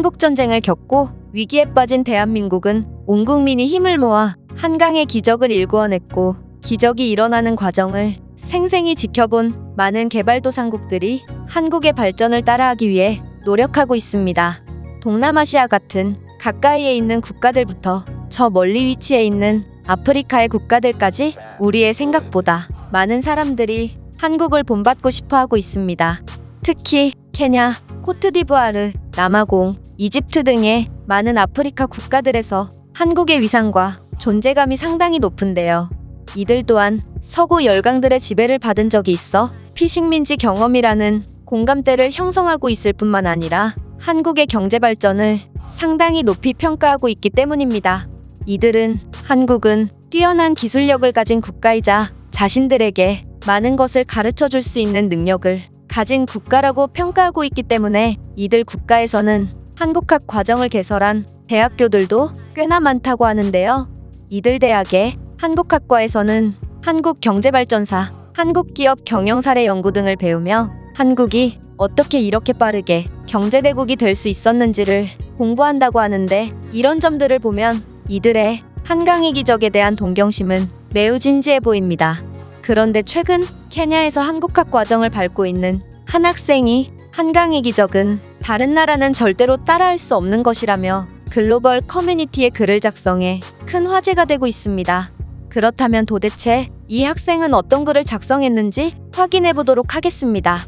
한국전쟁을 겪고 위기에 빠진 대한민국은 온 국민이 힘을 모아 한강의 기적을 일구어냈고 기적이 일어나는 과정을 생생히 지켜본 많은 개발도상국들이 한국의 발전을 따라하기 위해 노력하고 있습니다. 동남아시아 같은 가까이에 있는 국가들부터 저 멀리 위치해 있는 아프리카의 국가들까지 우리의 생각보다 많은 사람들이 한국을 본받고 싶어 하고 있습니다. 특히 케냐, 코트디부아르, 남아공, 이집트 등의 많은 아프리카 국가들에서 한국의 위상과 존재감이 상당히 높은데요. 이들 또한 서구 열강들의 지배를 받은 적이 있어 피식민지 경험이라는 공감대를 형성하고 있을 뿐만 아니라 한국의 경제 발전을 상당히 높이 평가하고 있기 때문입니다. 이들은 한국은 뛰어난 기술력을 가진 국가이자 자신들에게 많은 것을 가르쳐 줄 수 있는 능력을 가진 국가라고 평가하고 있기 때문에 이들 국가에서는 한국학 과정을 개설한 대학교들도 꽤나 많다고 하는데요. 이들 대학의 한국학과에서는 한국경제발전사, 한국기업 경영사례 연구 등을 배우며 한국이 어떻게 이렇게 빠르게 경제대국이 될 수 있었는지를 공부한다고 하는데 이런 점들을 보면 이들의 한강의 기적에 대한 동경심은 매우 진지해 보입니다. 그런데 최근 케냐에서 한국학 과정을 밟고 있는 한 학생이 한강의 기적은 다른 나라는 절대로 따라할 수 없는 것이라며 글로벌 커뮤니티에 글을 작성해 큰 화제가 되고 있습니다. 그렇다면 도대체 이 학생은 어떤 글을 작성했는지 확인해 보도록 하겠습니다.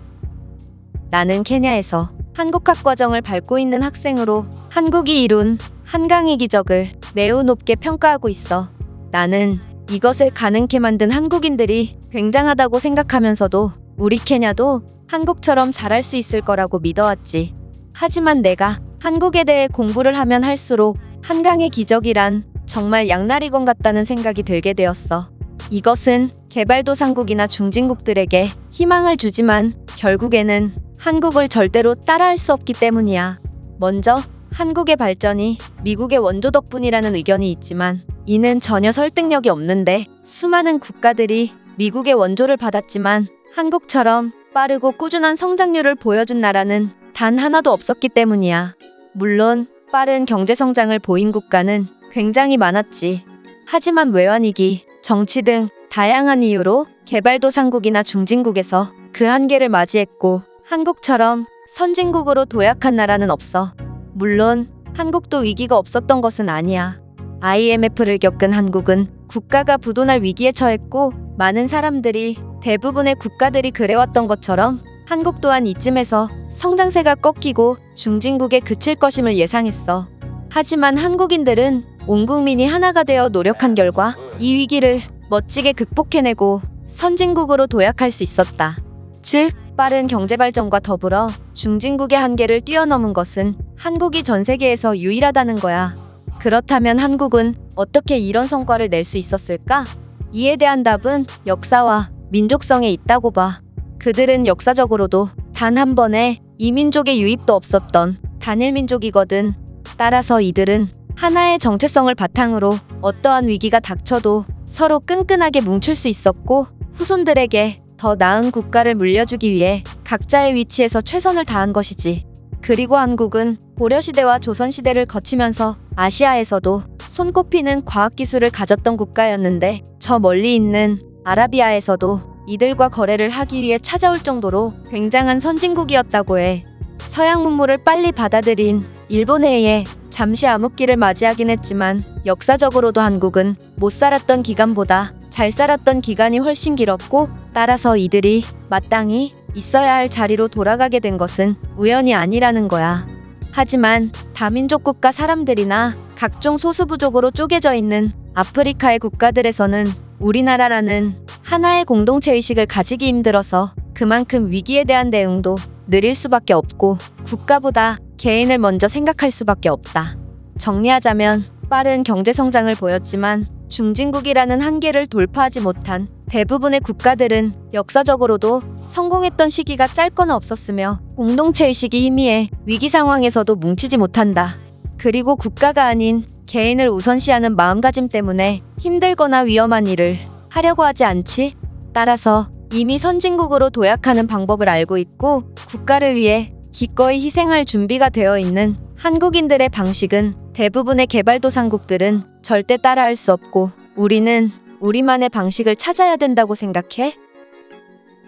나는 케냐에서 한국학 과정을 밟고 있는 학생으로 한국이 이룬 한강의 기적을 매우 높게 평가하고 있어. 나는 이것을 가능케 만든 한국인들이 굉장하다고 생각하면서도 우리 케냐도 한국처럼 잘할 수 있을 거라고 믿어왔지. 하지만 내가 한국에 대해 공부를 하면 할수록 한강의 기적이란 정말 양날이건 같다는 생각이 들게 되었어. 이것은 개발도상국이나 중진국들에게 희망을 주지만 결국에는 한국을 절대로 따라할 수 없기 때문이야. 먼저 한국의 발전이 미국의 원조 덕분이라는 의견이 있지만 이는 전혀 설득력이 없는데 수많은 국가들이 미국의 원조를 받았지만 한국처럼 빠르고 꾸준한 성장률을 보여준 나라는 단 하나도 없었기 때문이야. 물론 빠른 경제 성장을 보인 국가는 굉장히 많았지. 하지만 외환위기, 정치 등 다양한 이유로 개발도상국이나 중진국에서 그 한계를 맞이했고 한국처럼 선진국으로 도약한 나라는 없어. 물론 한국도 위기가 없었던 것은 아니야. IMF를 겪은 한국은 국가가 부도날 위기에 처했고 많은 사람들이 대부분의 국가들이 그래왔던 것처럼 한국 또한 이쯤에서 성장세가 꺾이고 중진국에 그칠 것임을 예상했어. 하지만 한국인들은 온 국민이 하나가 되어 노력한 결과 이 위기를 멋지게 극복해내고 선진국으로 도약할 수 있었다. 즉, 빠른 경제 발전과 더불어 중진국의 한계를 뛰어넘은 것은 한국이 전 세계에서 유일하다는 거야. 그렇다면 한국은 어떻게 이런 성과를 낼 수 있었을까? 이에 대한 답은 역사와 민족성에 있다고 봐. 그들은 역사적으로도 단 한 번의 이민족의 유입도 없었던 단일 민족이거든. 따라서 이들은 하나의 정체성을 바탕으로 어떠한 위기가 닥쳐도 서로 끈끈하게 뭉칠 수 있었고 후손들에게 더 나은 국가를 물려주기 위해 각자의 위치에서 최선을 다한 것이지. 그리고 한국은 고려시대와 조선시대를 거치면서 아시아에서도 손꼽히는 과학기술을 가졌던 국가였는데 저 멀리 있는 아라비아에서도 이들과 거래를 하기 위해 찾아올 정도로 굉장한 선진국이었다고 해. 서양 문물을 빨리 받아들인 일본에 의해 잠시 암흑기를 맞이하긴 했지만 역사적으로도 한국은 못 살았던 기간보다 잘 살았던 기간이 훨씬 길었고 따라서 이들이 마땅히 있어야 할 자리로 돌아가게 된 것은 우연이 아니라는 거야. 하지만 다민족 국가 사람들이나 각종 소수부족으로 쪼개져 있는 아프리카의 국가들에서는 우리나라라는 하나의 공동체 의식을 가지기 힘들어서 그만큼 위기에 대한 대응도 느릴 수밖에 없고 국가보다 개인을 먼저 생각할 수밖에 없다. 정리하자면 빠른 경제 성장을 보였지만 중진국이라는 한계를 돌파하지 못한 대부분의 국가들은 역사적으로도 성공했던 시기가 짧거나 없었으며 공동체 의식이 희미해 위기 상황에서도 뭉치지 못한다. 그리고 국가가 아닌 개인을 우선시하는 마음가짐 때문에 힘들거나 위험한 일을 하려고 하지 않지. 따라서 이미 선진국으로 도약하는 방법을 알고 있고 국가를 위해 기꺼이 희생할 준비가 되어 있는 한국인들의 방식은 대부분의 개발도상국들은 절대 따라할 수 없고 우리는 우리만의 방식을 찾아야 된다고 생각해?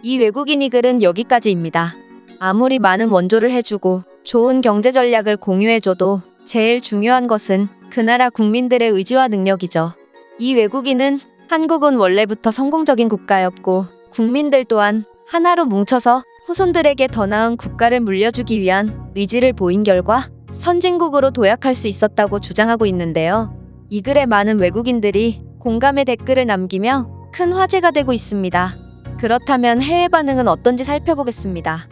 이 외국인이 글은 여기까지입니다. 아무리 많은 원조를 해주고 좋은 경제 전략을 공유해줘도 제일 중요한 것은 그 나라 국민들의 의지와 능력이죠. 이 외국인은 한국은 원래부터 성공적인 국가였고 국민들 또한 하나로 뭉쳐서 후손들에게 더 나은 국가를 물려주기 위한 의지를 보인 결과 선진국으로 도약할 수 있었다고 주장하고 있는데요. 이 글에 많은 외국인들이 공감의 댓글을 남기며 큰 화제가 되고 있습니다. 그렇다면 해외 반응은 어떤지 살펴보겠습니다.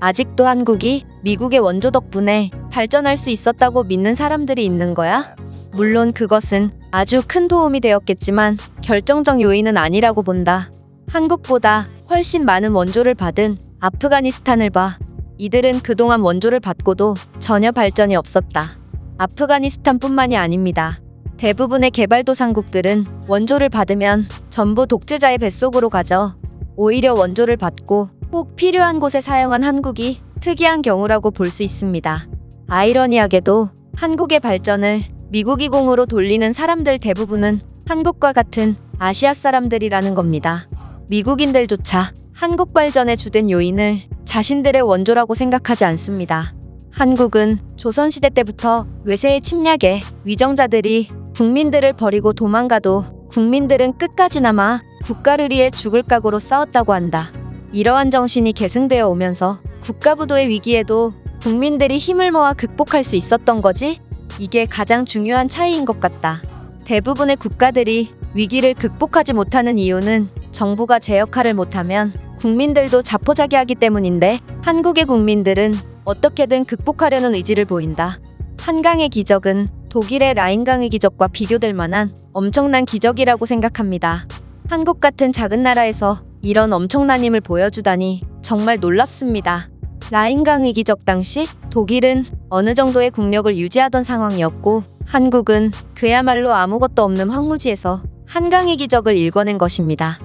아직도 한국이 미국의 원조 덕분에 발전할 수 있었다고 믿는 사람들이 있는 거야? 물론 그것은 아주 큰 도움이 되었겠지만 결정적 요인은 아니라고 본다. 한국보다 훨씬 많은 원조를 받은 아프가니스탄을 봐. 이들은 그동안 원조를 받고도 전혀 발전이 없었다. 아프가니스탄뿐만이 아닙니다. 대부분의 개발도상국들은 원조를 받으면 전부 독재자의 뱃속으로 가죠. 오히려 원조를 받고 꼭 필요한 곳에 사용한 한국이 특이한 경우라고 볼 수 있습니다. 아이러니하게도 한국의 발전을 미국이 공으로 돌리는 사람들 대부분은 한국과 같은 아시아 사람들이라는 겁니다. 미국인들조차 한국 발전의 주된 요인을 자신들의 원조라고 생각하지 않습니다. 한국은 조선시대 때부터 외세의 침략에 위정자들이 국민들을 버리고 도망가도 국민들은 끝까지 남아 국가를 위해 죽을 각오로 싸웠다고 한다. 이러한 정신이 계승되어 오면서 국가부도의 위기에도 국민들이 힘을 모아 극복할 수 있었던 거지? 이게 가장 중요한 차이인 것 같다. 대부분의 국가들이 위기를 극복하지 못하는 이유는 정부가 제 역할을 못하면 국민들도 자포자기하기 때문인데 한국의 국민들은 어떻게든 극복하려는 의지를 보인다. 한강의 기적은 독일의 라인강의 기적과 비교될 만한 엄청난 기적이라고 생각합니다. 한국 같은 작은 나라에서 이런 엄청난 힘을 보여주다니 정말 놀랍습니다. 라인강의 기적 당시 독일은 어느 정도의 국력을 유지하던 상황이었고 한국은 그야말로 아무것도 없는 황무지에서 한강의 기적을 일궈낸 것입니다.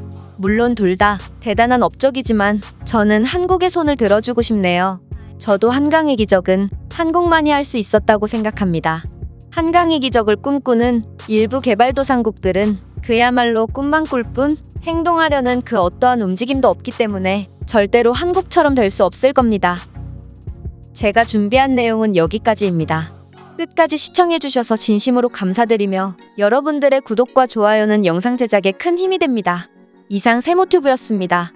물론 둘 다 대단한 업적이지만 저는 한국의 손을 들어주고 싶네요. 저도 한강의 기적은 한국만이 할 수 있었다고 생각합니다. 한강의 기적을 꿈꾸는 일부 개발도상국들은 그야말로 꿈만 꿀 뿐 행동하려는 그 어떠한 움직임도 없기 때문에 절대로 한국처럼 될 수 없을 겁니다. 제가 준비한 내용은 여기까지입니다. 끝까지 시청해주셔서 진심으로 감사드리며 여러분들의 구독과 좋아요는 영상 제작에 큰 힘이 됩니다. 이상 세모튜브였습니다.